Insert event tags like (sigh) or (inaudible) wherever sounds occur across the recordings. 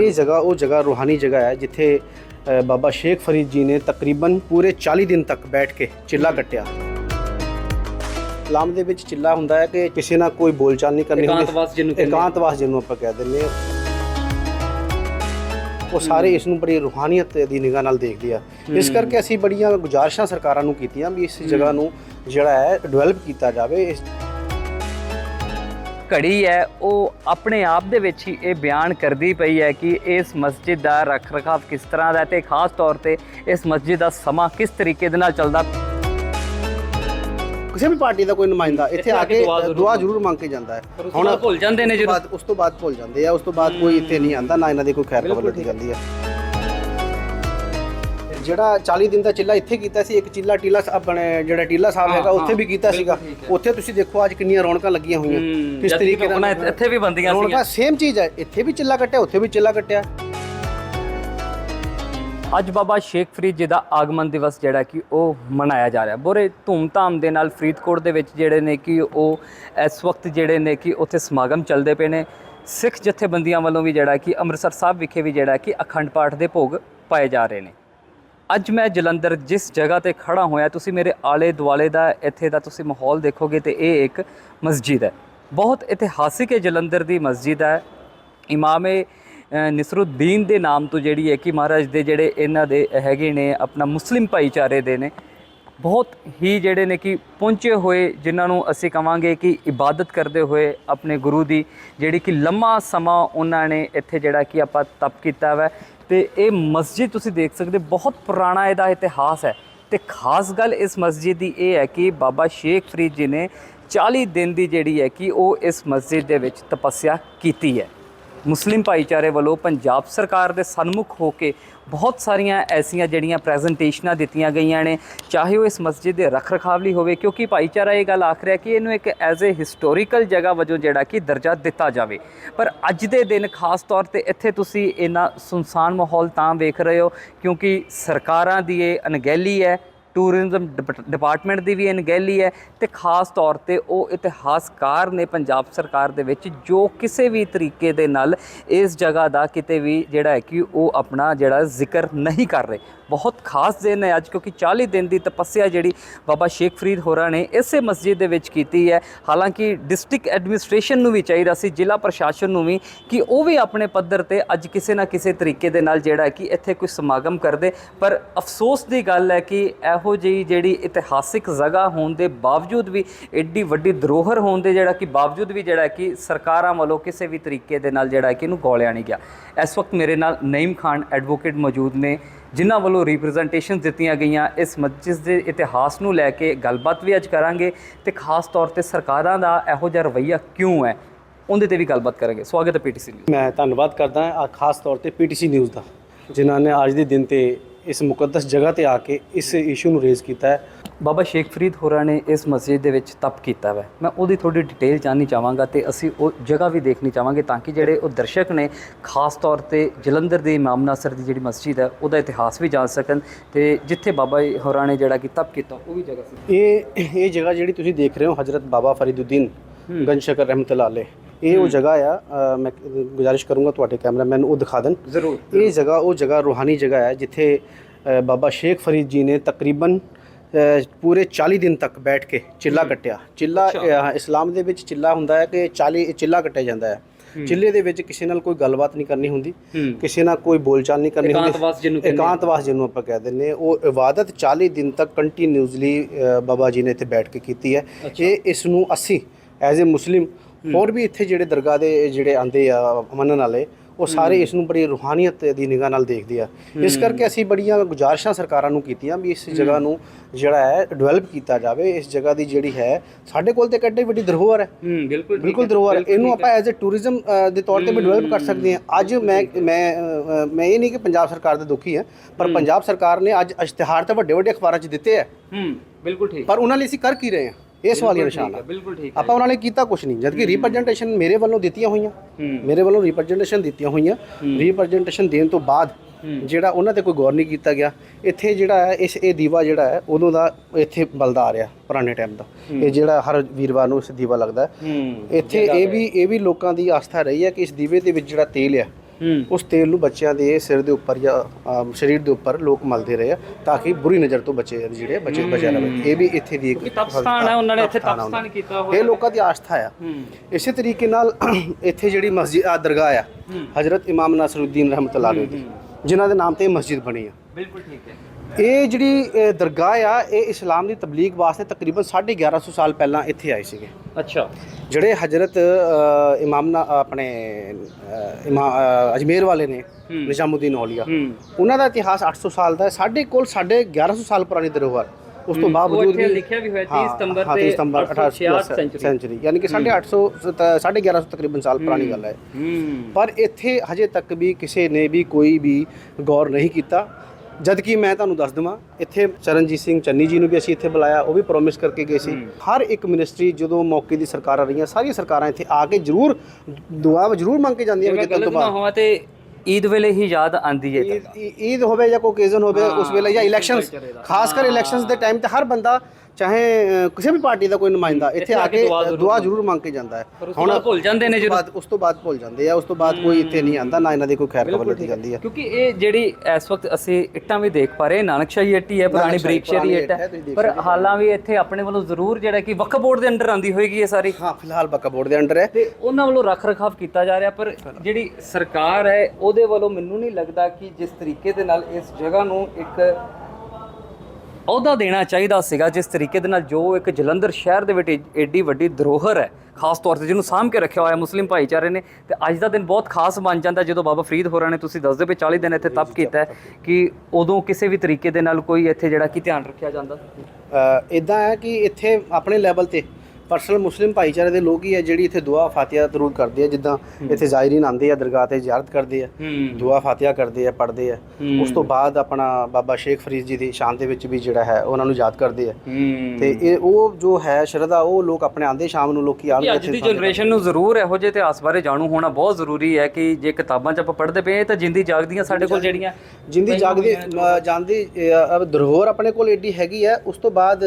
ਇਹ ਜਗ੍ਹਾ ਉਹ ਜਗ੍ਹਾ ਰੂਹਾਨੀ ਜਗ੍ਹਾ ਹੈ ਜਿੱਥੇ ਬਾਬਾ ਸ਼ੇਖ ਫਰੀਦ ਜੀ ਨੇ ਤਕਰੀਬਨ ਪੂਰੇ 40 ਦਿਨ ਤੱਕ ਬੈਠ ਕੇ ਚਿੱਲਾ ਕੱਟਿਆ। ਇਸਲਾਮ ਦੇ ਵਿੱਚ ਚਿੱਲਾ ਹੁੰਦਾ ਹੈ ਕਿ ਕਿਸੇ ਨਾਲ ਕੋਈ ਬੋਲਚਾਲ ਨਹੀਂ ਕਰਨੀ ਇਕਾਂਤਵਾਸ ਜਿਹਨੂੰ। ਇਕਾਂਤਵਾਸ ਜਿਹਨੂੰ ਆਪਾਂ ਕਹਿ ਦਿੰਦੇ ਹਾਂ। ਉਹ ਸਾਰੇ ਇਸ ਨੂੰ ਬੜੀ ਰੂਹਾਨੀਅਤ ਦੀ ਨਿਗਾਹ ਨਾਲ ਦੇਖਦੇ ਆ। ਇਸ ਕਰਕੇ ਅਸੀਂ ਬੜੀਆਂ ਗੁਜ਼ਾਰਿਸ਼ਾਂ ਸਰਕਾਰਾਂ ਨੂੰ ਕੀਤੀਆਂ ਵੀ ਇਸ ਜਗ੍ਹਾ ਨੂੰ ਜਿਹੜਾ ਹੈ ਡਿਵੈਲਪ ਕੀਤਾ ਜਾਵੇ। ਇਸ ਘੜੀ ਹੈ ਉਹ ਆਪਣੇ ਆਪ ਦੇ ਵਿੱਚ ਹੀ ਇਹ ਬਿਆਨ ਕਰਦੀ ਪਈ ਹੈ ਕਿ ਇਸ ਮਸਜਿਦ ਦਾ ਰੱਖ ਰਖਾਵ ਕਿਸ ਤਰ੍ਹਾਂ ਦਾ ਹੈ ਤੇ ਖਾਸ ਤੌਰ ਤੇ ਇਸ ਮਸਜਿਦ ਦਾ ਸਮਾਂ ਕਿਸ ਤਰੀਕੇ ਦੇ ਨਾਲ ਚੱਲਦਾ। ਕਿਸੇ ਵੀ ਪਾਰਟੀ ਦਾ ਕੋਈ ਨੁਮਾਇੰਦਾ ਇੱਥੇ ਆ ਕੇ ਦੁਆ ਜ਼ਰੂਰ ਮੰਗ। ਕੇ ਜਾਂਦਾ ਹੈ। ਹੁਣ ਭੁੱਲ ਜਾਂਦੇ ਨੇ ਜਦੋਂ। ਉਸ ਤੋਂ ਬਾਅਦ ਭੁੱਲ ਜਾਂਦੇ ਆ ਉਸ ਤੋਂ ਬਾਅਦ ਕੋਈ ਇੱਥੇ ਨਹੀਂ ਆਂਦਾ ਨਾ ਇਹਨਾਂ ਦੀ ਕੋਈ ਖੈਰ ਖਬਰ ਲੱਗੀ ਜਾਂਦੀ ਹੈ। ਜਿਹੜਾ 40 ਦਿਨ ਦਾ ਚਿੱਲਾ ਇੱਥੇ ਕੀਤਾ ਸੀ ਇੱਕ ਚਿੱਲਾ ਟੀਲਾ ਸ- ਆਪਣੇ ਜਿਹੜਾ ਟੀਲਾ ਸਾਹਿਬ ਹੈਗਾ ਉੱਥੇ ਵੀ ਕੀਤਾ ਸੀਗਾ। ਉੱਥੇ ਤੁਸੀਂ ਦੇਖੋ ਅੱਜ ਕਿੰਨੀਆਂ ਰੌਣਕਾਂ ਲੱਗੀਆਂ ਹੋਈਆਂ। ਕਿਸ ਤਰੀਕੇ ਨਾਲ ਇੱਥੇ ਵੀ ਬੰਦੀਆਂ ਸੀਗੀਆਂ। ਰੌਣਕਾਂ ਸੇਮ ਚੀਜ਼ ਹੈ ਇੱਥੇ ਵੀ ਚਿੱਲਾ ਕੱਟਿਆ ਉੱਥੇ ਵੀ ਚਿੱਲਾ ਕੱਟਿਆ। ਅੱਜ ਬਾਬਾ ਸ਼ੇਖ ਫਰੀਦ ਜੀ ਦਾ ਆਗਮਨ ਦਿਵਸ ਜਿਹੜਾ ਕਿ ਉਹ ਮਨਾਇਆ ਜਾ ਰਿਹਾ। ਬੋਰੇ ਧੂਮਧਾਮ ਦੇ ਨਾਲ ਫਰੀਦਕੋਟ ਦੇ ਵਿੱਚ ਜਿਹੜੇ ਨੇ ਕਿ ਉਹ ਇਸ ਵਕਤ ਜਿਹੜੇ ਨੇ ਕਿ ਉੱਥੇ ਸਮਾਗਮ ਚੱਲਦੇ ਪਏ ਨੇ। ਸਿੱਖ ਜਥੇਬੰਦੀਆਂ ਵੱਲੋਂ ਵੀ ਜਿਹੜਾ ਕਿ ਅੰਮ੍ਰਿਤਸਰ ਸਾਹਿਬ ਵਿਖੇ ਵੀ ਜਿਹੜਾ ਕਿ ਅਖੰਡ ਪਾਠ ਦੇ ਭੋਗ ਪਾਏ ਜਾ ਰਹੇ ਨੇ। ਅੱਜ ਮੈਂ ਜਲੰਧਰ ਜਿਸ ਜਗ੍ਹਾ ਤੇ ਖੜਾ ਹੋਇਆ ਤੁਸੀਂ ਮੇਰੇ ਆਲੇ ਦੁਆਲੇ ਦਾ ਇੱਥੇ ਦਾ ਤੁਸੀਂ ਮਾਹੌਲ ਦੇਖੋਗੇ ਤੇ ਇਹ ਇੱਕ ਮਸਜਿਦ ਹੈ। ਬਹੁਤ ਇਤਿਹਾਸਿਕ ਹੈ ਜਲੰਧਰ ਦੀ ਮਸਜਿਦ ਹੈ। ਇਮਾਮੇ ਅ, ਦੇ ਨਾਮ ਤੋਂ ਜਿਹੜੀ ਹੈ ਕਿ ਮਹਾਰਾਜ ਦੇ ਜਿਹੜੇ ਇਹਨਾਂ ਦੇ ਹੈਗੇ ਨੇ ਆਪਣਾ ਮੁਸਲਿਮ ਭਾਈਚਾਰੇ ਦੇ ਨੇ ਬਹੁਤ ਹੀ ਜਿਹੜੇ ਨੇ ਕਿ ਪਹੁੰਚੇ ਹੋਏ ਜਿਨ੍ਹਾਂ ਨੂੰ ਅਸੀਂ ਕਵਾਂਗੇ ਕਿ ਇਬਾਦਤ ਕਰਦੇ ਹੋਏ ਆਪਣੇ ਗੁਰੂ ਦੀ ਜਿਹੜੀ ਕਿ ਲੰਮਾ ਸਮਾਂ ਉਹਨਾਂ ਨੇ ਇੱਥੇ ਜਿਹੜਾ ਕਿ ਆਪਾਂ ਤਪ ਕੀਤਾ ਵਾ ਤੇ ਇਹ ਮਸਜਿਦ ਤੁਸੀਂ ਦੇਖ ਸਕਦੇ, ਬਹੁਤ ਪੁਰਾਣਾ ਇਹਦਾ ਇਤਿਹਾਸ ਹੈ। ਤੇ ਖਾਸ ਗੱਲ ਇਸ ਮਸਜਿਦ ਦੀ ਇਹ ਹੈ ਕਿ ਬਾਬਾ ਸ਼ੇਖ ਫਰੀਦ ਜੀ ਨੇ 40 ਦਿਨ ਦੀ ਜਿਹੜੀ ਹੈ ਕਿ ਉਹ ਇਸ ਮਸਜਿਦ ਦੇ ਵਿੱਚ ਤਪੱਸਿਆ ਕੀਤੀ ਹੈ। ਮੁਸਲਿਮ ਭਾਈਚਾਰੇ ਵੱਲੋਂ ਪੰਜਾਬ ਸਰਕਾਰ ਦੇ ਸਨਮੁਖ ਹੋ ਕੇ ਬਹੁਤ ਸਾਰੀਆਂ ਐਸੀਆਂ ਜਿਹੜੀਆਂ ਪ੍ਰੈਜੈਂਟੇਸ਼ਨਾਂ ਦਿੱਤੀਆਂ ਗਈਆਂ ਨੇ, ਚਾਹੇ ਉਹ ਇਸ ਮਸਜਿਦ ਦੇ ਰੱਖ ਰਖਾਵ ਲਈ ਹੋਵੇ, ਕਿਉਂਕਿ ਭਾਈਚਾਰਾ ਇਹ ਗੱਲ ਆਖ ਰਿਹਾ ਕਿ ਇਹਨੂੰ ਇੱਕ ਐਜ਼ ਅ ਹਿਸਟੋਰੀਕਲ ਜਗ੍ਹਾ ਵਜੋਂ ਜਿਹੜਾ ਕਿ ਦਰਜਾ ਦਿੱਤਾ ਜਾਵੇ। ਪਰ ਅੱਜ ਦੇ ਦਿਨ ਖਾਸ ਤੌਰ ਤੇ ਇੱਥੇ ਤੁਸੀਂ ਇਹਨਾਂ ਸੁਨਸਾਨ ਮਾਹੌਲ ਤਾਂ ਵੇਖ ਰਹੇ ਹੋ, ਕਿਉਂਕਿ ਸਰਕਾਰਾਂ ਦੀ ਇਹ ਅਣਗਹਿਲੀ ਹੈ ਟੂਰਿਜ਼ਮ ਡਿਪਟ- ਡਿਪਾਰਟਮੈਂਟ ਦੀ ਵੀ ਅਣਗਹਿਲੀ ਹੈ ਤੇ ਖਾਸ ਤੌਰ ਤੇ ਉਹ ਇਤਿਹਾਸਕਾਰ ਨੇ ਪੰਜਾਬ ਸਰਕਾਰ ਦੇ ਵਿੱਚ ਜੋ ਕਿਸੇ ਵੀ ਤਰੀਕੇ ਦੇ ਨਾਲ ਇਸ ਜਗ੍ਹਾ ਦਾ ਕਿਤੇ ਵੀ ਜਿਹੜਾ ਹੈ ਕਿ ਉਹ ਆਪਣਾ ਜਿਹੜਾ ਜ਼ਿਕਰ ਨਹੀਂ ਕਰ ਰਹੇ। ਬਹੁਤ ਖਾਸ ਦਿਨ ਹੈ ਅੱਜ ਕਿਉਂਕਿ 40 ਦਿਨ ਦੀ ਤਪੱਸਿਆ ਜਿਹੜੀ ਬਾਬਾ ਸ਼ੇਖ ਫਰੀਦ ਹੋਰਾਂ ਨੇ ਇਸੇ ਮਸਜਿਦ ਦੇ ਵਿੱਚ ਕੀਤੀ ਹੈ। ਹਾਲਾਂਕਿ ਡਿਸਟ੍ਰਿਕਟ ਐਡਮਿਨਿਸਟ੍ਰੇਸ਼ਨ ਨੂੰ ਵੀ ਚਾਹੀਦਾ ਸੀ, ਜ਼ਿਲ੍ਹਾ ਪ੍ਰਸ਼ਾਸਨ ਨੂੰ ਵੀ ਕਿ ਉਹ ਵੀ ਆਪਣੇ ਪੱਧਰ ਤੇ ਅੱਜ ਕਿਸੇ ਨਾ ਕਿਸੇ ਤਰੀਕੇ ਦੇ ਨਾਲ ਜਿਹੜਾ ਹੈ ਕਿ ਇੱਥੇ ਕੋਈ ਸਮਾਗਮ ਕਰਦੇ। ਪਰ ਅਫਸੋਸ ਦੀ ਗੱਲ ਹੈ ਕਿ ਇਹੋ ਇਹੋ ਜਿਹੀ ਜਿਹੜੀ ਇਤਿਹਾਸਿਕ ਜਗ੍ਹਾ ਹੋਣ ਦੇ ਬਾਵਜੂਦ ਵੀ ਐਡੀ ਵੱਡੀ ਧਰੋਹਰ ਹੋਣ ਦੇ ਜਿਹੜਾ ਕਿ ਬਾਵਜੂਦ ਵੀ ਜਿਹੜਾ ਕਿ ਸਰਕਾਰਾਂ ਵੱਲੋਂ ਕਿਸੇ ਵੀ ਤਰੀਕੇ ਦੇ ਨਾਲ ਜਿਹੜਾ ਕਿ ਇਹਨੂੰ ਗੋਲਿਆ ਨਹੀਂ ਗਿਆ। ਇਸ ਵਕਤ ਮੇਰੇ ਨਾਲ ਨਈਮ ਖਾਨ ਐਡਵੋਕੇਟ ਮੌਜੂਦ ਨੇ, ਜਿਨ੍ਹਾਂ ਵੱਲੋਂ ਰਿਪਰੈਜ਼ੈਂਟੇਸ਼ਨ ਦਿੱਤੀਆਂ ਗਈਆਂ। ਇਸ ਮਸਜਿਦ ਦੇ ਇਤਿਹਾਸ ਨੂੰ ਲੈ ਕੇ ਗੱਲਬਾਤ ਵੀ ਅੱਜ ਕਰਾਂਗੇ ਤੇ ਖਾਸ ਤੌਰ ਤੇ ਸਰਕਾਰਾਂ ਦਾ ਇਹੋ ਜਿਹਾ ਰਵੱਈਆ ਕਿਉਂ ਹੈ, ਉਹਦੇ ਤੇ ਵੀ ਗੱਲਬਾਤ ਕਰਾਂਗੇ। ਸਵਾਗਤ ਹੈ ਪੀਟੀਸੀ ਨਿਊਜ਼। ਮੈਂ ਧੰਨਵਾਦ ਕਰਦਾ ਹਾਂ ਖਾਸ ਤੌਰ ਤੇ ਪੀਟੀਸੀ ਨਿਊਜ਼ ਦਾ, ਜਿਨ੍ਹਾਂ ਨੇ ਅੱਜ ਦੇ ਦਿਨ ਤੇ ਇਸ ਮੁਕੱਦਸ ਜਗ੍ਹਾ ਤੇ ਆ ਕੇ ਇਸ ਇਸ਼ੂ ਨੂੰ ਰੇਜ਼ ਕੀਤਾ ਹੈ। ਬਾਬਾ ਸ਼ੇਖ ਫਰੀਦ ਹੋਰਾਂ ਨੇ ਇਸ ਮਸਜਿਦ ਦੇ ਵਿੱਚ ਤਪ ਕੀਤਾ ਵਾ। ਮੈਂ ਉਹਦੀ ਥੋੜੀ ਡਿਟੇਲ ਜਾਣਨੀ ਚਾਹਾਂਗਾ ਤੇ ਅਸੀਂ ਉਹ ਜਗ੍ਹਾ ਵੀ ਦੇਖਣੀ ਚਾਹਾਂਗੇ ਤਾਂ ਕਿ ਜਿਹੜੇ ਉਹ ਦਰਸ਼ਕ ਨੇ ਖਾਸ ਤੌਰ ਤੇ ਜਲੰਧਰ ਦੇ ਇਮਾਮ ਨਾਸਰ ਦੀ ਜਿਹੜੀ ਮਸਜਿਦ ਹੈ ਉਹਦਾ ਇਤਿਹਾਸ ਵੀ ਜਾਣ ਸਕਣ ਤੇ ਜਿੱਥੇ ਬਾਬਾ ਹੋਰਾਂ ਨੇ ਜਿਹੜਾ ਕਿ ਤਪ ਕੀਤਾ ਉਹ ਵੀ ਜਗ੍ਹਾ ਸੀ। ਇਹ ਇਹ ਜਗ੍ਹਾ ਜਿਹੜੀ ਤੁਸੀਂ ਦੇਖ ਰਹੇ ਹੋ ਹਜ਼ਰਤ ਬਾਬਾ ਫਰੀਦੁੱਦੀਨ ਗੰਜ ਸ਼ਕਰ ਰਹਿਮਤੁল্লাਹ ਅਲੈਹ ਇਹ ਉਹ ਜਗ੍ਹਾ ਆ ਮੈਂ ਗੁਜ਼ਾਰਿਸ਼ ਕਰੂੰਗਾ ਤੁਹਾਡੇ ਕੈਮਰਾਮੈਨ ਉਹ ਦਿਖਾ ਦੇਣ। ਜ਼ਰੂਰ ਇਹ ਜਗ੍ਹਾ ਉਹ ਜਗ੍ਹਾ ਰੂਹਾਨੀ ਜਗ੍ਹਾ ਹੈ ਜਿੱਥੇ ਬਾਬਾ ਸ਼ੇਖ ਫਰੀਦ ਜੀ ਨੇ ਤਕਰੀਬਨ ਪੂਰੇ 40 ਦਿਨ ਤੱਕ ਬੈਠ ਕੇ ਚਿੱਲਾ ਕੱਟਿਆ। ਚਿੱਲਾ ਇਸਲਾਮ ਦੇ ਵਿੱਚ ਚਿੱਲਾ ਹੁੰਦਾ ਹੈ ਕਿ 40 ਚਿੱਲਾ ਕੱਟਿਆ ਜਾਂਦਾ ਹੈ। ਚਿੱਲੇ ਦੇ ਵਿੱਚ ਕਿਸੇ ਨਾਲ ਕੋਈ ਗੱਲਬਾਤ ਨਹੀਂ ਕਰਨੀ ਹੁੰਦੀ ਕਿਸੇ ਨਾਲ ਕੋਈ ਬੋਲਚਾਲ ਨਹੀਂ ਕਰਨੀ ਹੁੰਦੀ। ਇਕਾਂਤਵਾਸ ਜਿਹਨੂੰ। ਇਕਾਂਤਵਾਸ ਜਿਹਨੂੰ ਆਪਾਂ ਕਹਿ ਦਿੰਦੇ ਹਾਂ, ਉਹ ਇਬਾਦਤ 40 ਦਿਨ ਤੱਕ ਕੰਟੀਨਿਊਸਲੀ ਬਾਬਾ ਜੀ ਨੇ ਇੱਥੇ ਬੈਠ ਕੇ ਕੀਤੀ ਹੈ। ਇਹ ਇਸ ਨੂੰ ਅਸੀਂ ਐਜ਼ ਅ ਮੁਸਲਿਮ ਹੋਰ ਵੀ ਇੱਥੇ ਜਿਹੜੇ ਦਰਗਾਹ ਦੇ ਜਿਹੜੇ ਆਂਦੇ ਆ ਮੰਨਣ ਵਾਲੇ ਉਹ ਸਾਰੇ ਇਸ ਨੂੰ ਬੜੀ ਰੂਹਾਨੀਅਤ ਦੀ ਨਿਗਾਹ ਨਾਲ ਦੇਖਦੇ ਆ। ਇਸ ਕਰਕੇ ਅਸੀਂ ਬੜੀਆਂ ਗੁਜ਼ਾਰਿਸ਼ਾਂ ਸਰਕਾਰਾਂ ਨੂੰ ਕੀਤੀਆਂ ਵੀ ਇਸ ਜਗ੍ਹਾ ਨੂੰ ਜਿਹੜਾ ਹੈ ਡਿਵੈਲਪ ਕੀਤਾ ਜਾਵੇ। ਇਸ ਜਗ੍ਹਾ ਦੀ ਜਿਹੜੀ ਹੈ ਸਾਡੇ ਕੋਲ ਤੇ ਐਡੀ ਵੱਡੀ ਧਰੋਹਰ ਹੈ। ਹੂੰ ਬਿਲਕੁਲ ਬਿਲਕੁਲ ਧਰੋਹਰ ਹੈ। ਇਹਨੂੰ ਆਪਾਂ ਐਜ਼ ਅ ਟੂਰਿਜ਼ਮ ਦੇ ਤੌਰ ਤੇ ਵੀ ਡਿਵੈਲਪ ਕਰ ਸਕਦੇ ਹਾਂ। ਅੱਜ ਮੈਂ ਮੈਂ ਮੈਂ ਇਹ ਨਹੀਂ ਕਿ ਪੰਜਾਬ ਸਰਕਾਰ ਦੇ ਦੁਖੀ ਹੈ ਪਰ ਪੰਜਾਬ ਸਰਕਾਰ ਨੇ ਅੱਜ ਇਸ਼ਤਿਹਾਰ ਤਾਂ ਵੱਡੇ ਵੱਡੇ ਅਖਬਾਰਾਂ 'ਚ ਦਿੱਤੇ ਹੂੰ ਬਿਲਕੁਲ ਠੀਕ। ਪਰ ਉਹਨਾਂ ਲਈ ਅਸੀਂ ਕਰ ਕੀ ਰਹੇ ਹਾਂ? ਇਹ ਸਵਾਲ ਹੀ ਨਿਸ਼ਾਨ ਹੈ ਬਿਲਕੁਲ ਠੀਕ ਆਪਾਂ ਉਹਨਾਂ ਲਈ ਕੀਤਾ ਕੁਝ ਨਹੀਂ ਜਦਕਿ ਰਿਪਰੈਜ਼ੈਂਟੇਸ਼ਨ ਮੇਰੇ ਵੱਲੋਂ ਦਿੱਤੀਆਂ ਹੋਈਆਂ ਮੇਰੇ ਵੱਲੋਂ ਰਿਪਰੈਜ਼ੈਂਟੇਸ਼ਨ ਦਿੱਤੀਆਂ ਹੋਈਆਂ। ਰਿਪਰੈਜ਼ੈਂਟੇਸ਼ਨ ਦੇਣ ਤੋਂ ਬਾਅਦ ਜਿਹੜਾ ਉਹਨਾਂ ਤੇ ਕੋਈ ਗੌਰ ਨਹੀਂ ਕੀਤਾ ਗਿਆ ਇੱਥੇ ਜਿਹੜਾ ਹੈ ਇਸ ਇਹ ਦੀਵਾ ਜਿਹੜਾ ਹੈ ਉਦੋਂ ਦਾ ਇੱਥੇ ਬਲਦਾ ਆ ਰਿਹਾ ਪੁਰਾਣੇ ਟਾਈਮ ਦਾ। ਇਹ ਜਿਹੜਾ ਹਰ ਵੀਰਵਾਰ ਨੂੰ ਇਸ ਦੀਵਾ ਲੱਗਦਾ ਹੈ। ਇੱਥੇ ਇਹ ਵੀ ਇਹ ਵੀ ਲੋਕਾਂ ਦੀ ਆਸਥਾ ਰਹੀ ਹੈ ਕਿ ਇਸ ਦੀਵੇ ਦੇ ਵਿੱਚ ਜਿਹੜਾ ਤੇਲ ਆ ਹੂੰ ਉਸ ਤੇਲ ਨੂੰ ਬੱਚਿਆਂ ਦੇ ਸਿਰ ਦੇ ਉੱਪਰ ਜਾਂ ਸਰੀਰ ਦੇ ਉੱਪਰ ਲੋਕ ਮਲਦੇ ਰਹੇ ਤਾਂ ਕਿ ਬੁਰੀ ਨਜ਼ਰ ਤੋਂ ਬਚੇ ਜਿਹੜੇ ਬਚੇ ਬਚਿਆ ਰਹੇ। ਇਹ ਵੀ ਇੱਥੇ ਦੀ ਇੱਕ ਕਿਉਂਕਿ ਹੈ, ਉਹਨਾਂ ਨੇ ਇੱਥੇ ਤਪਸਥਾਨ ਕੀਤਾ ਹੋਇਆ। ਇਹ ਲੋਕਾਂ ਦੀ ਆਸਥਾ ਆ। ਇਸੇ ਤਰੀਕੇ ਨਾਲ (clears throat) ਇੱਥੇ ਜਿਹੜੀ ਮਸਜਿਦ ਆ ਦਰਗਾਹ ਆ ਹਜ਼ਰਤ ਇਮਾਮ ਨਾਸਰੁਦੀਨ ਰਹਿਮਤੁਲਾਹ ਅਲੈਹ ਜਿਨ੍ਹਾਂ ਦੇ ਨਾਮ ਤੇ ਇਹ ਮਸਜਿਦ ਬਣੀ ਆ। ਬਿਲਕੁਲ ਠੀਕ ਹੈ। ਇਹ ਜਿਹੜੀ ਦਰਗਾਹ ਆ ਇਹ ਇਸਲਾਮ ਦੀ ਤਬਲੀਗ ਵਾਸਤੇ ਤਕਰੀਬਨ 1150 ਸਾਲ ਪਹਿਲਾਂ ਇੱਥੇ ਆਏ ਸੀਗੇ। ਅੱਛਾ। ਜਿਹੜੇ ਹਜ਼ਰਤ ਇਮਾਮ ਆਪਣੇ ਅਜਮੇਰ ਵਾਲੇ ਨੇ ਨਿਜ਼ਾਮੁਦੀਨ ਔਲੀਆ। ਉਹਨਾਂ ਦਾ ਇਤਿਹਾਸ 800 ਸਾਲ ਦਾ ਹੈ ਸਾਡੇ ਕੋਲ 1150 ਸਾਲ ਪੁਰਾਣੀ ਦਰਬਾਰ ਉਸ ਤੋਂ ਬਾਵਜੂਦ ਵੀ ਲਿਖਿਆ ਵੀ ਹੋਇਆ 30 ਸਤੰਬਰ ਤੇ 30 ਸੈਂਚਰੀ ਯਾਨੀ ਕਿ 850 1150 ਤਕਰੀਬਨ ਸਾਲ ਪੁਰਾਣੀ ਗੱਲ ਹੈ। ਪਰ ਇੱਥੇ ਹਜੇ ਤੱਕ ਵੀ ਕਿਸੇ ਨੇ ਵੀ ਕੋਈ ਵੀ ਗੌਰ ਨਹੀਂ ਕੀਤਾ। ਜਦ ਕਿ ਮੈਂ ਤੁਹਾਨੂੰ ਦੱਸ ਦਵਾਂ ਇੱਥੇ ਚਰਨਜੀਤ ਸਿੰਘ ਚੰਨੀ ਜੀ ਨੂੰ ਵੀ ਅਸੀਂ ਇੱਥੇ ਬੁਲਾਇਆ ਉਹ ਵੀ ਪ੍ਰੋਮਿਸ ਕਰਕੇ ਗਏ ਸੀ। ਹਰ ਇੱਕ ਮਿਨਿਸਟਰੀ ਜਦੋਂ ਮੌਕੇ ਦੀ ਸਰਕਾਰਾਂ ਰਹੀਆਂ ਸਾਰੀਆਂ ਸਰਕਾਰਾਂ ਇੱਥੇ ਆ ਕੇ ਜ਼ਰੂਰ ਦੁਆ ਜ਼ਰੂਰ ਮੰਗ ਕੇ ਜਾਂਦੀਆਂ ਵੀ ਜਿੱਤਣ ਤੋਂ ਬਾਅਦ ਤੇ ਈਦ ਵੇਲੇ ਹੀ ਯਾਦ ਆਂਦੀ ਹੈ ਈਦ ਹੋਵੇ ਜਾਂ ਕੋਈ ਓਕੇਜ਼ਨ ਹੋਵੇ ਉਸ ਵੇਲੇ ਜਾਂ ਇਲੈਕਸ਼ਨਸ ਖਾਸ ਕਰ ਇਲੈਕਸ਼ਨਸ ਦੇ ਟਾਈਮ ਤੇ ਹਰ ਬੰਦਾ ਚਾਹੇ ਅ, ਕਿਸੇ ਵੀ ਪਾਰਟੀ ਦਾ ਕੋਈ ਨੁਮਾਇੰਦਾ ਇੱਥੇ ਆ ਕੇ ਦੁਆ ਜ਼ਰੂਰ ਮੰਗ। ਕੇ ਜਾਂਦਾ ਹੈ। ਬਾਅਦ ਭੁੱਲ ਜਾਂਦੇ ਨੇ ਜਦੋਂ। ਬਾਅਦ ਉਸ ਤੋਂ ਬਾਅਦ ਭੁੱਲ ਜਾਂਦੇ ਆ ਉਸ ਤੋਂ ਬਾਅਦ ਕੋਈ ਇੱਥੇ ਨਹੀਂ ਆਂਦਾ ਨਾ ਇਹਨਾਂ ਦੀ ਕੋਈ ਖੈਰ ਖਬਰ ਲੱਗੀ ਜਾਂਦੀ ਹੈ। ਕਿਉਂਕਿ ਇਹ ਜਿਹੜੀ ਇਸ ਵਕਤ ਅਸੀਂ ਇੱਟਾਂ ਵੀ ਦੇਖ ਪਾ ਰਹੇ ਨਾਨਕਸ਼ਾਹੀ ਇੱਟੀ ਹੈ ਪੁਰਾਣੀ ਨਾਨਕਸ਼ਾਹੀ ਬਰੀਕ ਸ਼ਹਿਰੀ ਪੁਰਾਣੀ ਇੱਟ ਇੱਟ ਹੈ, ਹੈ ਤੁਸੀਂ ਦੇਖ ਪਰ ਹਾਲਾਂ ਵੀ ਇੱਥੇ ਆਪਣੇ ਵੱਲੋਂ ਜ਼ਰੂਰ ਜਿਹੜਾ ਕਿ ਵਕਫ ਬੋਰਡ ਦੇ ਅੰਡਰ ਆਂਦੀ ਹੋਏਗੀ ਇਹ ਸਾਰੀ। ਹਾਂ ਫਿਲਹਾਲ ਬੱਕਾ ਬੋਰਡ ਦੇ ਅੰਡਰ ਹੈ। ਤੇ ਉਹਨਾਂ ਵੱਲੋਂ ਰੱਖ ਰਖਾਵ ਕੀਤਾ ਜਾ ਰਿਹਾ ਪਰ ਜਿਹੜੀ ਸਰਕਾਰ ਹੈ ਉਹਦੇ ਵੱਲੋਂ ਮੈਨੂੰ ਨਹੀਂ ਲੱਗਦਾ ਕਿ ਜਿਸ ਤਰੀਕੇ ਦੇ ਨਾਲ ਇਸ ਜਗ੍ਹਾ ਨੂੰ ਇੱਕ ਅਹੁਦਾ ਦੇਣਾ ਚਾਹੀਦਾ ਸੀਗਾ ਜਿਸ ਤਰੀਕੇ ਦੇ ਨਾਲ ਜੋ ਇੱਕ ਜਲੰਧਰ ਸ਼ਹਿਰ ਦੇ ਵਿੱਚ ਏਡੀ ਵੱਡੀ ਧਰੋਹਰ ਹੈ ਖਾਸ ਤੌਰ ਤੇ ਜਿਹਨੂੰ ਸਾਂਭ ਕੇ ਰੱਖਿਆ ਹੋਇਆ ਮੁਸਲਿਮ ਭਾਈਚਾਰੇ ਨੇ ਤੇ ਅੱਜ ਦਾ ਦਿਨ ਬਹੁਤ ਖਾਸ ਬਣ ਜਾਂਦਾ ਜਦੋਂ ਬਾਬਾ ਫਰੀਦ ਹੋਰਾਂ ਨੇ ਤੁਸੀਂ ਦੱਸਦੇ ਪਏ 40 ਦਿਨ ਇੱਥੇ ਤਪ ਕੀਤਾ ਕਿ ਉਦੋਂ ਕਿਸੇ ਵੀ ਤਰੀਕੇ ਦੇ ਨਾਲ ਕੋਈ ਇੱਥੇ ਜਿਹੜਾ ਕਿ ਧਿਆਨ ਰੱਖਿਆ ਜਾਂਦਾ? ਇਦਾਂ ਹੈ ਕਿ ਇੱਥੇ ਆਪਣੇ ਲੈਵਲ ਤੇ ਪਰਸਨਲ ਮੁਸਲਿਮ ਭਾਈਚਾਰੇ ਦੇ ਲੋਕ ਹੀ ਹੈ ਜਿਹੜੀ ਇੱਥੇ ਦੁਆ ਫਾਤਿਹਾ ਦਰੂਦ ਕਰਦੇ ਆ ਜਿੱਦਾਂ ਇੱਥੇ ਜ਼ਾਇਰੀਨ ਆਉਂਦੇ ਆ ਦਰਗਾਹ ਤੇ ਜ਼ਿਆਰਤ ਕਰਦੇ ਆ ਦੁਆ ਫਾਤਿਹਾ ਕਰਦੇ ਆ ਪੜ੍ਹਦੇ ਆ। ਉਸ ਤੋਂ ਬਾਅਦ ਆਪਣਾ ਬਾਬਾ ਸ਼ੇਖ ਫਰੀਦ ਜੀ ਦੀ ਸ਼ਾਨ ਦੇ ਵਿੱਚ ਵੀ ਜਿਹੜਾ ਹੈ ਉਹਨਾਂ ਨੂੰ ਯਾਦ ਕਰਦੇ ਆ। ਤੇ ਇਹ ਉਹ ਜੋ ਹੈ ਸ਼ਰਧਾ ਉਹ ਲੋਕ ਆਪਣੇ ਆਂਦੇ ਸ਼ਾਮ ਨੂੰ ਲੋਕੀ ਆਣ ਕਿ ਅੱਜ ਦੀ ਜਨਰੇਸ਼ਨ ਨੂੰ ਜ਼ਰੂਰ ਇਹੋ ਜਿਹੇ ਇਤਿਹਾਸ ਬਾਰੇ ਜਾਣੂ ਹੋਣਾ ਬਹੁਤ ਜ਼ਰੂਰੀ ਹੈ ਕਿ ਜੇ ਕਿਤਾਬਾਂ 'ਚ ਆਪਾਂ ਪੜ੍ਹਦੇ ਪਏ ਤਾਂ ਜਿੰਦੀ ਜਾਗਦੀਆਂ ਸਾਡੇ ਕੋਲ ਜਿਹੜੀਆਂ ਜਿੰਦੀ ਜਾਗਦੀ ਜਾਂਦੀ ਧਰੋਹਰ ਆਪਣੇ ਕੋਲ ਏਡੀ ਹੈਗੀ ਹੈ। ਉਸ ਤੋਂ ਬਾਅਦ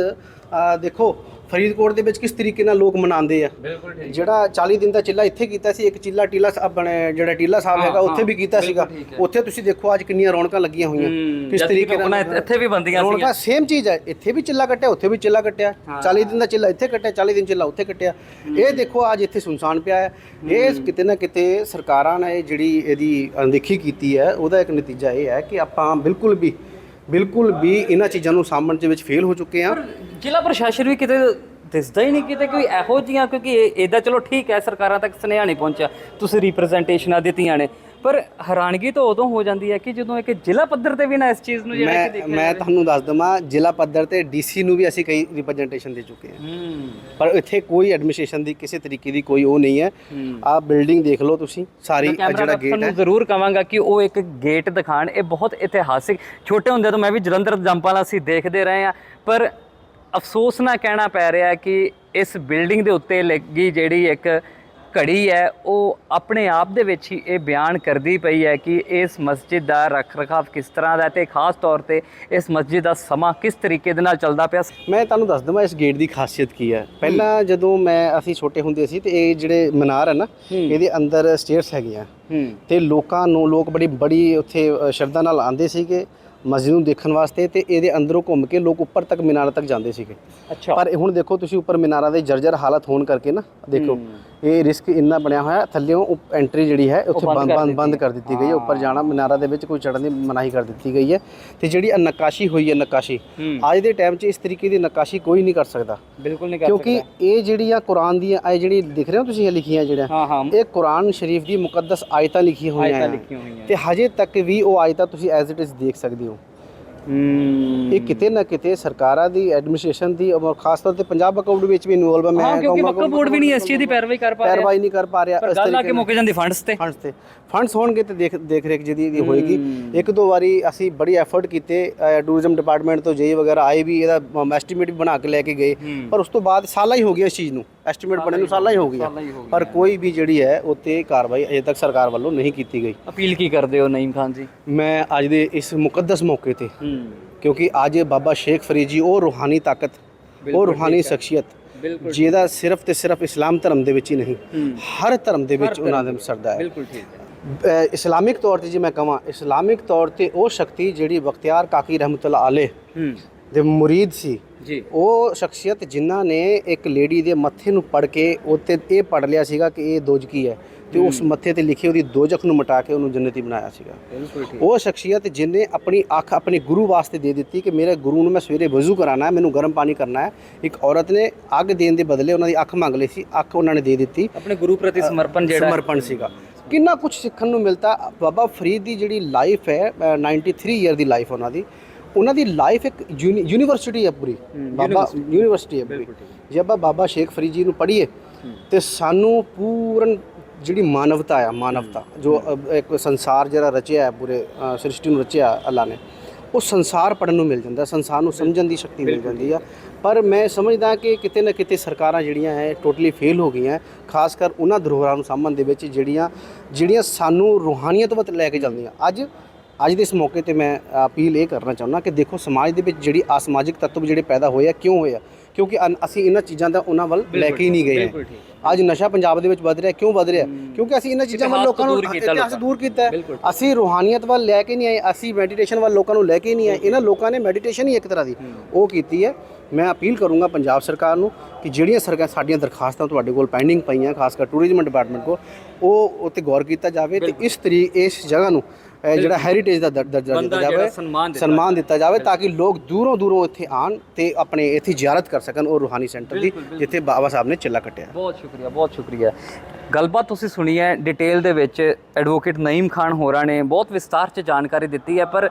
ਦੇਖੋ ਫਰੀਦਕੋਟ ਦੇ ਵਿੱਚ ਕਿਸ ਤਰੀਕੇ ਨਾਲ ਲੋਕ ਮਨਾਉਂਦੇ ਆ? ਬਿਲਕੁਲ ਠੀਕ। ਜਿਹੜਾ 40 ਦਿਨ ਦਾ ਚਿੱਲਾ ਇੱਥੇ ਕੀਤਾ ਸੀ ਇੱਕ ਚਿੱਲਾ ਟੀਲਾ ਸਾਹਿਬ ਆਪਣੇ ਜਿਹੜਾ ਟੀਲਾ ਸਾਹਿਬ ਹੈਗਾ ਉੱਥੇ ਵੀ ਕੀਤਾ ਸੀਗਾ। ਉੱਥੇ ਤੁਸੀਂ ਦੇਖੋ ਅੱਜ ਕਿੰਨੀਆਂ ਰੌਣਕਾਂ ਲੱਗੀਆਂ ਹੋਈਆਂ। ਕਿਸ ਤਰੀਕੇ ਨਾਲ ਇੱਥੇ ਵੀ ਬੰਦੀਆਂ ਸੀ ਰੌਣਕਾਂ ਸੇਮ ਚੀਜ਼ ਹੈ। ਇੱਥੇ ਵੀ ਚਿੱਲਾ ਕੱਟਿਆ ਉੱਥੇ ਵੀ ਚਿੱਲਾ ਕੱਟਿਆ। 40 ਦਿਨ ਦਾ ਚਿੱਲਾ ਇੱਥੇ ਕੱਟਿਆ 40 ਦਿਨ ਚਿੱਲਾ ਉੱਥੇ ਕੱਟਿਆ। ਇਹ ਦੇਖੋ ਅੱਜ ਇੱਥੇ ਸੁਨਸਾਨ ਪਿਆ ਹੈ। ਇਹ ਕਿਤੇ ਨਾ ਕਿਤੇ ਸਰਕਾਰਾਂ ਨੇ ਜਿਹੜੀ ਇਹਦੀ ਅਣਦੇਖੀ ਕੀਤੀ ਹੈ ਉਹਦਾ ਇੱਕ ਨਤੀਜਾ ਇਹ ਹੈ ਕਿ ਆਪਾਂ ਬਿਲਕੁਲ ਵੀ ਬਿਲਕੁਲ ਵੀ ਇਹਨਾਂ ਚੀਜ਼ਾਂ ਨੂੰ ਸਾਂਭਣ ਦੇ ਵਿੱਚ ਫੇਲ ਹੋ ਚੁੱਕੇ ਆ। ਜ਼ਿਲ੍ਹਾ ਪ੍ਰਸ਼ਾਸਨ ਵੀ ਕਿਤੇ ਦਿਸਦਾ ਹੀ ਨਹੀਂ ਕਿਤੇ ਕੋਈ ਇਹੋ ਜੀਆਂ ਕਿਉਂਕਿ ਇਹਦਾ ਚਲੋ ਠੀਕ ਹੈ, ਸਰਕਾਰਾਂ ਤੱਕ ਸੁਨੇਹਾ ਨਹੀਂ ਪਹੁੰਚਿਆ। ਤੁਸੀਂ ਰਿਪਰੈਜ਼ੈਂਟੇਸ਼ਨਾਂ ਦਿੱਤੀਆਂ ਨੇ। ਪਰ ਹੈਰਾਨਗੀ ਤਾਂ ਉਦੋਂ ਹੋ ਜਾਂਦੀ ਹੈ ਕਿ ਜਦੋਂ ਇੱਕ ਜ਼ਿਲ੍ਹਾ ਪੱਧਰ ਤੇ ਵੀ ਨਾ ਇਸ ਚੀਜ਼ ਨੂੰ ਜਿਹੜਾ ਕਿ ਮੈਂ ਮੈਂ ਤੁਹਾਨੂੰ ਦੱਸ ਦਵਾਂ ਜ਼ਿਲ੍ਹਾ ਪੱਧਰ ਤੇ ਡੀਸੀ ਨੂੰ ਵੀ ਅਸੀਂ ਕਈ ਰਿਪਰੈਜ਼ੈਂਟੇਸ਼ਨ ਦੇ ਚੁੱਕੇ ਹਾਂ। ਹੂੰ। ਪਰ ਇੱਥੇ ਕੋਈ ਐਡਮਿਨਿਸਟ੍ਰੇਸ਼ਨ ਦੀ ਕਿਸੇ ਤਰੀਕੇ ਦੀ ਕੋਈ ਉਹ ਨਹੀਂ ਹੈ। ਆਹ ਬਿਲਡਿੰਗ ਦੇਖ ਲਓ ਤੁਸੀਂ ਸਾਰੀ ਜਿਹੜਾ ਗੇਟ ਹੈ। ਨੂੰ ਜ਼ਰੂਰ ਕਵਾਂਗਾ ਕਿ ਉਹ ਇੱਕ ਗੇਟ ਦਿਖਾਣ ਇਹ ਬਹੁਤ ਇਤਿਹਾਸਿਕ ਛੋਟੇ ਹੁੰਦੇ ਤੋਂ ਮੈਂ ਵੀ ਜਲੰਧਰ ਜੰਪਾਲ ਅਸੀਂ ਦੇਖਦੇ ਰਹੇ ਆ ਪਰ ਅਫਸੋਸ ਨਾ ਕਹਿਣਾ ਪੈ ਰਿਹਾ ਹੈ ਕਿ ਇਸ ਬਿਲਡਿੰਗ ਦੇ ਉੱਤੇ ਲੱਗੀ ਜਿਹੜੀ ਇੱਕ ਘੜੀ ਹੈ ਉਹ ਆਪਣੇ ਆਪ ਦੇ ਵਿੱਚ ਹੀ ਇਹ ਬਿਆਨ ਕਰਦੀ ਪਈ ਹੈ ਕਿ ਇਸ ਮਸਜਿਦ ਦਾ ਰੱਖ ਰਖਾਵ ਕਿਸ ਤਰ੍ਹਾਂ ਦਾ ਹੈ ਤੇ ਖਾਸ ਤੌਰ ਤੇ ਇਸ ਮਸਜਿਦ ਦਾ ਸਮਾਂ ਕਿਸ ਤਰੀਕੇ ਦੇ ਨਾਲ ਚੱਲਦਾ ਪਿਆ ਮੈਂ ਤੁਹਾਨੂੰ ਦੱਸ ਦਵਾਂ ਇਸ ਗੇਟ ਦੀ ਖਾਸੀਅਤ ਕੀ ਹੈ। ਪਹਿਲਾਂ ਜਦੋਂ ਮੈਂ ਅਸੀਂ ਛੋਟੇ ਹੁੰਦੇ ਸੀ ਤੇ ਇਹ ਜਿਹੜੇ ਮਨਾਰ ਹੈ ਨਾ ਇਹਦੇ ਅੰਦਰ ਸਟੇਅਰਸ ਹੈਗੀਆਂ। ਤੇ ਲੋਕਾਂ ਨੂੰ ਲੋਕ ਬੜੀ ਬੜੀ ਉੱਥੇ ਸ਼ਰਧਾ ਨਾਲ ਆਉਂਦੇ ਸੀਗੇ ਮਸਜਿਦ ਨੂੰ ਦੇਖਣ ਵਾਸਤੇ ਤੇ ਇਹਦੇ ਅੰਦਰੋਂ ਘੁੰਮ ਕੇ ਲੋਕ ਉੱਪਰ ਤੱਕ ਮੀਨਾਰ ਤੱਕ ਜਾਂਦੇ ਸੀਗੇ। ਅੱਛਾ। ਪਰ ਹੁਣ ਦੇਖੋ ਤੁਸੀਂ ਉੱਪਰ ਮੀਨਾਰਾਂ ਦੇ ਜਰਜਰ ਹਾਲਤ ਹੋਣ ਕਰਕੇ ਨਾ ਦੇਖੋ। ਇਹ ਰਿਸਕ ਇੰਨਾ ਬਣਿਆ ਹੋਇਆ ਥੱਲੇੋਂ ਐਂਟਰੀ ਜਿਹੜੀ ਹੈ ਉੱਥੇ ਬੰਦ ਬੰਦ ਕਰ ਦਿੱਤੀ। ਗਈ ਹੈ। ਉੱਪਰ ਜਾਣਾ ਮੀਨਾਰਾਂ ਦੇ ਵਿੱਚ ਕੋਈ ਚੜ੍ਹਨ ਦੀ ਮਨਾਹੀ ਕਰ ਦਿੱਤੀ ਗਈ ਹੈ। ਤੇ ਜਿਹੜੀ ਨੱਕਾਸ਼ੀ ਹੋਈ ਹੈ ਨੱਕਾਸ਼ੀ। ਅੱਜ ਦੇ ਟਾਈਮ 'ਚ ਇਸ ਤਰੀਕੇ ਦੀ ਨੱਕਾਸ਼ੀ ਕੋਈ ਨਹੀਂ ਕਰ ਸਕਦਾ। ਬਿਲਕੁਲ ਨਹੀਂ ਕਰ ਕਿਉਂਕਿ ਇਹ ਜਿਹੜੀਆਂ ਕੁਰਾਨ ਦੀਆਂ ਇਹ ਜਿਹੜੀ ਦਿਖ ਰਹੇ ਹੋ ਤੁਸੀਂ ਇਹ ਲਿਖੀਆਂ ਹਾਂ ਇਹ ਕੁਰਾਨ ਸ਼ਰੀਫ ਦੀ ਮੁਕੱਦਸ ਆਇਤਾਂ ਲਿਖੀਆਂ ਹੋਈਆਂ ਤੇ ਹਜੇ ਤੱਕ ਵੀ ਉਹ ਆਇਤਾਂ ਤੁਸੀਂ ਐਜ਼ ਇਟ ਇਜ਼ ਦੇਖ ਸਕਦੇ ਹੂੰ। ਇਹ ਕਿਤੇ ਨਾ ਕਿਤੇ ਸਰਕਾਰਾਂ ਦੀ ਐਡਮਿਨਿਸਟ੍ਰੇਸ਼ਨ ਦੀ ਔਰ ਖਾਸ ਤੌਰ ਤੇ ਪੰਜਾਬ ਅਕਾਊਂਟ ਵਿੱਚ ਵੀ ਇਨਵੋਲਵ ਮੈਂ ਹਾਂ ਕਿਉਂਕਿ ਕਹੂੰਗਾ ਵਕਫ ਬੋਰਡ ਵੀ ਨਹੀਂ ਇਸ ਚੀਜ਼ ਦੀ ਪੈਰਵਾਈ ਕਰ ਪਾ ਰਿਹਾ। ਪੈਰਵਾਈ ਨਹੀਂ ਕਰ ਪਾ ਰਿਹਾ ਇਸ ਤਰੀਕੇ ਕੇ ਮੁੱਕ ਜਾਂਦੀ ਫੰਡਸ ਤੇ। ਫੰਡਸ ਤੇ। ਫੰਡਸ ਹੋਣਗੇ ਤੇ ਦੇਖ ਦੇਖ ਰੇਖ ਜਿਹਦੀ ਹੋਏਗੀ। ਇੱਕ ਦੋ ਵਾਰੀ ਅਸੀਂ ਬੜੀ ਐਫਰਟ ਕੀਤੇ ਟੂਰਿਜ਼ਮ ਡਿਪਾਰਟਮੈਂਟ ਤੋਂ ਜਈ ਵਗੈਰਾ ਆਏ ਵੀ ਇਹਦਾ ਐਸਟੀਮੇਟ ਵੀ ਬਣਾ ਕੇ ਲੈ ਕੇ ਗਏ। ਪਰ ਉਸ ਤੋਂ ਬਾਅਦ ਸਾਲਾਂ ਹੀ ਹੋ ਗਿਆ ਇਸ ਚੀਜ਼ ਨੂੰ। ਐਸਟੀਮੇਟ ਬਣੇ ਨੂੰ ਸਾਲਾ ਹੀ ਹੋ ਗਿਆ ਪਰ ਕੋਈ ਵੀ ਜਿਹੜੀ ਹੈ ਉੱਤੇ ਕਾਰਵਾਈ ਅਜੇ ਤੱਕ ਸਰਕਾਰ ਵੱਲੋਂ ਨਹੀਂ ਕੀਤੀ ਗਈ। ਅਪੀਲ ਕੀ ਕਰਦੇ ਹੋ ਨਈਮ ਖਾਨ ਜੀ? ਮੈਂ ਅੱਜ ਦੇ ਇਸ ਮੁਕੱਦਸ ਮੌਕੇ ਤੇ ਕਿਉਂਕਿ ਅੱਜ ਬਾਬਾ ਸ਼ੇਖ ਫਰੀਦ ਜੀ ਉਹ ਰੂਹਾਨੀ ਤਾਕਤ ਉਹ ਰੂਹਾਨੀ ਸ਼ਖਸੀਅਤ ਜਿਹਦਾ ਸਿਰਫ ਤੇ ਸਿਰਫ ਇਸਲਾਮ ਧਰਮ ਦੇ ਵਿੱਚ ਹੀ ਨਹੀਂ ਹਰ ਧਰਮ ਦੇ ਵਿੱਚ ਉਹਨਾਂ ਦੇ ਸਰਦਾ ਹੈ। ਬਿਲਕੁਲ ਠੀਕ ਹੈ। ਇਸਲਾਮਿਕ ਤੌਰ ਤੇ ਜੇ ਮੈਂ ਕਹਾਂ ਇਸਲਾਮਿਕ ਤੌਰ ਤੇ ਉਹ ਸ਼ਕਤੀ ਜਿਹੜੀ ਬਖਤਿਆਰ ਕਾਕੀ ਰਹਿਮਤੁਲਾ ਅਲੈਹ ਦੇ ਮੁਰੀਦ ਸੀ ਜੀ। ਉਹ ਸ਼ਖਸੀਅਤ ਜਿਨ੍ਹਾਂ ਨੇ ਇੱਕ ਲੇਡੀ ਦੇ ਮੱਥੇ ਨੂੰ ਪੜ ਕੇ ਉੱਤੇ ਇਹ ਪੜ ਲਿਆ ਸੀਗਾ ਕਿ ਇਹ ਦੋਜਕੀ ਹੈ ਤੇ ਉਸ ਮੱਥੇ ਤੇ ਲਿਖੀ ਉਹਦੀ ਦੋਜਖ ਨੂੰ ਮਿਟਾ ਕੇ ਉਹਨੂੰ ਜੰਨਤੀ ਬਣਾਇਆ ਸੀਗਾ। ਉਹ ਸ਼ਖਸੀਅਤ ਜਿਨੇ ਆਪਣੀ ਅੱਖ ਆਪਣੇ ਗੁਰੂ ਵਾਸਤੇ ਦੇ ਦਿੱਤੀ ਕਿ ਮੇਰੇ ਗੁਰੂ ਨੂੰ ਮੈਂ ਸਵੇਰੇ ਵਜ਼ੂ ਕਰਾਣਾ ਹੈ ਮੈਨੂੰ ਗਰਮ ਪਾਣੀ ਕਰਨਾ ਹੈ। ਇੱਕ ਔਰਤ ਨੇ ਅੱਗ ਦੇਣ ਦੇ ਬਦਲੇ ਉਹਨਾਂ ਦੀ ਅੱਖ ਮੰਗ ਲਈ ਸੀ ਅੱਖ ਉਹਨਾਂ ਨੇ ਦੇ ਦਿੱਤੀ। ਆਪਣੇ ਗੁਰੂ ਪ੍ਰਤੀ ਸਮਰਪਣ ਜਿਹੜਾ ਸਮਰਪਣ ਸੀਗਾ। ਕਿੰਨਾ ਕੁਝ ਸਿੱਖਣ ਨੂੰ ਮਿਲਦਾ ਬਾਬਾ ਫਰੀਦ ਦੀ ਜਿਹੜੀ ਲਾਈਫ ਹੈ ਅ, 93 ਇਅਰ ਦੀ ਲਾਈਫ ਉਹਨਾਂ ਦੀ। ਉਹਨਾਂ ਦੀ ਲਾਈਫ ਇੱਕ ਯੂਨੀ- ਯੂਨੀਵਰਸਿਟੀ ਹੈ ਪੂਰੀ। ਬਾਬਾ ਯੂਨੀਵਰਸਿਟੀ ਹੈ ਪੂਰੀ। ਜੇ ਆਪਾਂ ਬਾਬਾ ਸ਼ੇਖ ਫਰੀਦ ਜੀ ਨੂੰ ਪੜ੍ਹੀਏ ਤੇ ਸਾਨੂੰ ਪੂਰਨ ਜਿਹੜੀ ਮਾਨਵਤਾ ਆ ਮਾਨਵਤਾ ਜੋ ਇੱਕ ਸੰਸਾਰ ਜਿਹੜਾ ਰਚਿਆ ਹੈ ਪੂਰੇ ਸ੍ਰਿਸ਼ਟੀ ਨੂੰ ਰਚਿਆ ਅੱਲਾ ਨੇ ਉਹ ਸੰਸਾਰ ਪੜਨ ਨੂੰ ਮਿਲ ਜਾਂਦਾ ਸੰਸਾਰ ਨੂੰ ਸਮਝਣ ਦੀ ਸ਼ਕਤੀ ਮਿਲ ਜਾਂਦੀ ਆ। ਪਰ ਮੈਂ ਸਮਝਦਾ ਕਿ ਕਿਤੇ ਨਾ ਕਿਤੇ ਸਰਕਾਰਾਂ ਜਿਹੜੀਆਂ ਹੈ ਟੋਟਲੀ ਫੇਲ ਹੋ ਗਈਆਂ ਖਾਸ ਕਰ ਉਹਨਾਂ ਧਰੋਹਰਾਂ ਨੂੰ ਸਾਂਭਣ ਦੇ ਵਿੱਚ ਜਿਹੜੀਆਂ ਜਿਹੜੀਆਂ ਸਾਨੂੰ ਰੂਹਾਨੀਅਤ ਵੱਲ ਲੈ ਕੇ ਜਾਂਦੀਆਂ ਅੱਜ ਅੱਜ ਦੇ ਇਸ ਮੌਕੇ ਤੇ ਮੈਂ ਅਪੀਲ ਇਹ ਕਰਨਾ ਚਾਹੁੰਦਾ ਕਿ ਦੇਖੋ ਸਮਾਜ ਦੇ ਵਿੱਚ ਜਿਹੜੀ ਅਸਮਾਜਿਕ ਤੱਤਵ ਜਿਹੜੇ ਪੈਦਾ ਹੋਏ ਆ ਕਿਉਂ ਹੋਏ ਆ? ਕਿਉਂਕਿ ਅਨ- ਅਸੀਂ ਇਹਨਾਂ ਚੀਜ਼ਾਂ ਦਾ ਉਹਨਾਂ ਵੱਲ ਲੈ ਕੇ ਹੀ ਨਹੀਂ ਗਏ ਬਿਲਕੁਲ ਹਾਂ। ਅੱਜ ਨਸ਼ਾ ਪੰਜਾਬ ਦੇ ਵਿੱਚ ਵੱਧ ਰਿਹਾ ਕਿਉਂ ਵੱਧ ਰਿਹਾ? ਕਿਉਂਕਿ ਅਸੀਂ ਇਹਨਾਂ ਚੀਜ਼ਾਂ ਵੱਲ ਇਤਿਹਾਸ ਲੋਕਾਂ ਨੂੰ ਦੂਰ ਕੀਤਾ ਇਤਿਹਾਸ ਲੋਕਾਂ ਦੂਰ ਕੀਤਾ ਹੈ। ਬਿਲਕੁਲ। ਅਸੀਂ ਰੂਹਾਨੀਅਤ ਵੱਲ ਲੈ ਕੇ ਨਹੀਂ ਆਏ ਅਸੀਂ ਮੈਡੀਟੇਸ਼ਨ ਵੱਲ ਲੋਕਾਂ ਨੂੰ ਲੈ ਕੇ ਨਹੀਂ ਆਏ। ਇਹਨਾਂ ਲੋਕਾਂ ਨੇ ਮੈਡੀਟੇਸ਼ਨ ਹੀ ਇੱਕ ਤਰ੍ਹਾਂ ਦੀ ਉਹ ਕੀਤੀ ਹੈ। ਮੈਂ ਅਪੀਲ ਕਰੂੰਗਾ ਪੰਜਾਬ ਸਰਕਾਰ ਨੂੰ ਕਿ ਜਿਹੜੀਆਂ ਸਰਕਾਰ ਸਾਡੀਆਂ ਦਰਖਾਸਤਾਂ ਤੁਹਾਡੇ ਕੋਲ ਪੈਂਡਿੰਗ ਪਈਆਂ ਖਾਸ ਕਰ ਟੂਰਿਜ਼ਮ ਡਿਪਾਰਟਮੈਂਟ ਕੋਲ ਉਹ ਉੱਤੇ ਗੌਰ ਕੀਤਾ ਜਾਵੇ ਤੇ ਇਸ ਤਰੀ ਇਸ ਜਗ੍ਹਾ ਨੂੰ ਇਹ ਜਿਹੜਾ ਹੈਰੀਟੇਜ ਦਾ ਦਰ- ਦਰਜਾ ਬੰਦਾ ਦਿੱਤਾ ਜਿਹੜਾ ਜਾਵੇ ਸਨਮਾਨ ਦਿੱਤਾ ਸਨਮਾਨ ਦਿੱਤਾ ਜਾਵੇ ਤਾਂ ਕਿ ਲੋਕ ਦੂਰੋਂ ਦੂਰੋਂ ਇੱਥੇ ਆਣ ਤੇ ਆਪਣੇ ਇੱਥੇ ਜ਼ਿਆਰਤ ਕਰ ਸਕਣ ਉਹ ਰੂਹਾਨੀ ਸੈਂਟਰ ਦੀ ਜਿੱਥੇ ਬਾਬਾ ਸਾਹਿਬ ਨੇ ਚਿੱਲਾ ਕੱਟਿਆ। ਬਹੁਤ ਸ਼ੁਕਰੀਆ ਬਹੁਤ ਸ਼ੁਕਰੀਆ। ਗੱਲਬਾਤ ਤੁਸੀਂ ਸੁਣੀ ਹੈ ਡਿਟੇਲ ਦੇ ਵਿੱਚ ਐਡਵੋਕੇਟ ਨਈਮ ਖਾਨ ਹੋਰਾਂ ਨੇ ਬਹੁਤ ਵਿਸਤਾਰ 'ਚ ਜਾਣਕਾਰੀ ਦਿੱਤੀ ਹੈ ਪਰ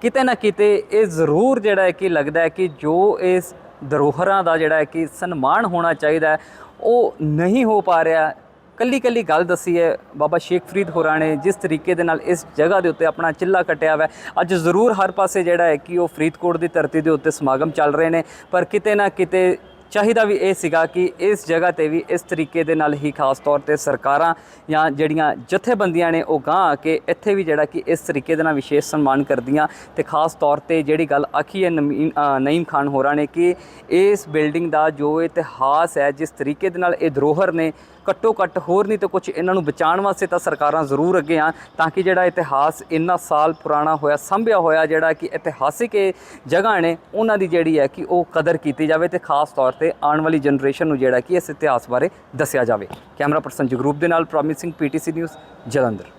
ਕਿਤੇ ਨਾ ਕਿਤੇ ਇਹ ਜ਼ਰੂਰ ਜਿਹੜਾ ਹੈ ਕਿ ਲੱਗਦਾ ਹੈ ਕਿ ਜੋ ਇਸ ਧਰੋਹਰਾਂ ਦਾ ਜਿਹੜਾ ਹੈ ਕਿ ਸਨਮਾਨ ਹੋਣਾ ਚਾਹੀਦਾ ਹੈ ਉਹ ਨਹੀਂ ਹੋ ਪਾ ਰਿਹਾ। ਕੱਲੀ ਕੱਲੀ ਗੱਲ ਦੱਸੀ ਹੈ ਬਾਬਾ ਸ਼ੇਖ ਫਰੀਦ ਹੋਰਾਂ ਨੇ, ਜਿਸ ਤਰੀਕੇ ਦੇ ਨਾਲ ਇਸ ਜਗ੍ਹਾ ਦੇ ਉੱਤੇ ਆਪਣਾ ਚਿੱਲਾ ਕੱਟਿਆ ਹੋਇਆ ਅੱਜ ਜ਼ਰੂਰ ਹਰ ਪਾਸੇ ਜਿਹੜਾ ਹੈ ਕਿ ਉਹ ਫਰੀਦਕੋਟ ਦੀ ਧਰਤੀ ਦੇ ਉੱਤੇ ਸਮਾਗਮ ਚੱਲ ਰਹੇ ਨੇ, ਪਰ ਕਿਤੇ ਨਾ ਕਿਤੇ ਚਾਹੀਦਾ ਵੀ ਇਹ ਸੀਗਾ ਕਿ ਇਸ ਜਗ੍ਹਾ ਤੇ ਵੀ ਇਸ ਤਰੀਕੇ ਦੇ ਨਾਲ ਹੀ ਖਾਸ ਤੌਰ ਤੇ ਸਰਕਾਰਾਂ ਜਾਂ ਜਿਹੜੀਆਂ ਜਥੇਬੰਦੀਆਂ ਨੇ ਉਹ ਗਾਂ ਆ ਕੇ ਇੱਥੇ ਵੀ ਜਿਹੜਾ ਕਿ ਇਸ ਤਰੀਕੇ ਦੇ ਨਾਲ ਵਿਸ਼ੇਸ਼ ਸਨਮਾਨ ਕਰਦੀਆਂ ਤੇ ਖਾਸ ਤੌਰ ਤੇ ਜਿਹੜੀ ਗੱਲ ਆਖੀ ਹੈ ਨਮੀਨ- ਨਈਮ ਖਾਨ ਹੋਰਾਂ ਨੇ ਕਿ ਇਸ ਬਿਲਡਿੰਗ ਦਾ ਜੋ ਇਤਿਹਾਸ ਹੈ, ਜਿਸ ਤਰੀਕੇ ਦੇ ਨਾਲ ਇਹ ਧਰੋਹਰ ਨੇ ਘੱਟੋ ਘੱਟ ਹੋਰ ਨਹੀਂ ਤਾਂ ਕੁਝ ਇਹਨਾਂ ਨੂੰ ਬਚਾਉਣ ਵਾਸਤੇ ਤਾਂ ਸਰਕਾਰਾਂ ਜ਼ਰੂਰ ਅੱਗੇ ਆਉਣ ਤਾਂ ਕਿ ਜਿਹੜਾ ਇਤਿਹਾਸ ਇੰਨਾ ਸਾਲ ਪੁਰਾਣਾ ਹੋਇਆ, ਸੰਭਿਆ ਹੋਇਆ ਜਿਹੜਾ ਕਿ ਇਤਿਹਾਸਿਕ ਇਹ ਜਗ੍ਹਾ ਨੇ, ਉਹਨਾਂ ਦੀ ਜਿਹੜੀ ਹੈ ਕਿ ਉਹ ਕਦਰ ਕੀਤੀ ਜਾਵੇ ਤੇ ਖਾਸ ਤੌਰ ਤੇ ਆਉਣ ਵਾਲੀ ਜਨਰੇਸ਼ਨ ਨੂੰ ਜਿਹੜਾ ਕਿ ਇਸ ਇਤਿਹਾਸ ਬਾਰੇ ਦੱਸਿਆ ਜਾਵੇ। ਕੈਮਰਾ ਪਰਸਨ ਜਗਰੂਪ ਦੇ ਨਾਲ ਪ੍ਰੋਮਿਸਿੰਗ ਪੀਟੀਸੀ ਨਿਊਜ਼ ਜਲੰਧਰ।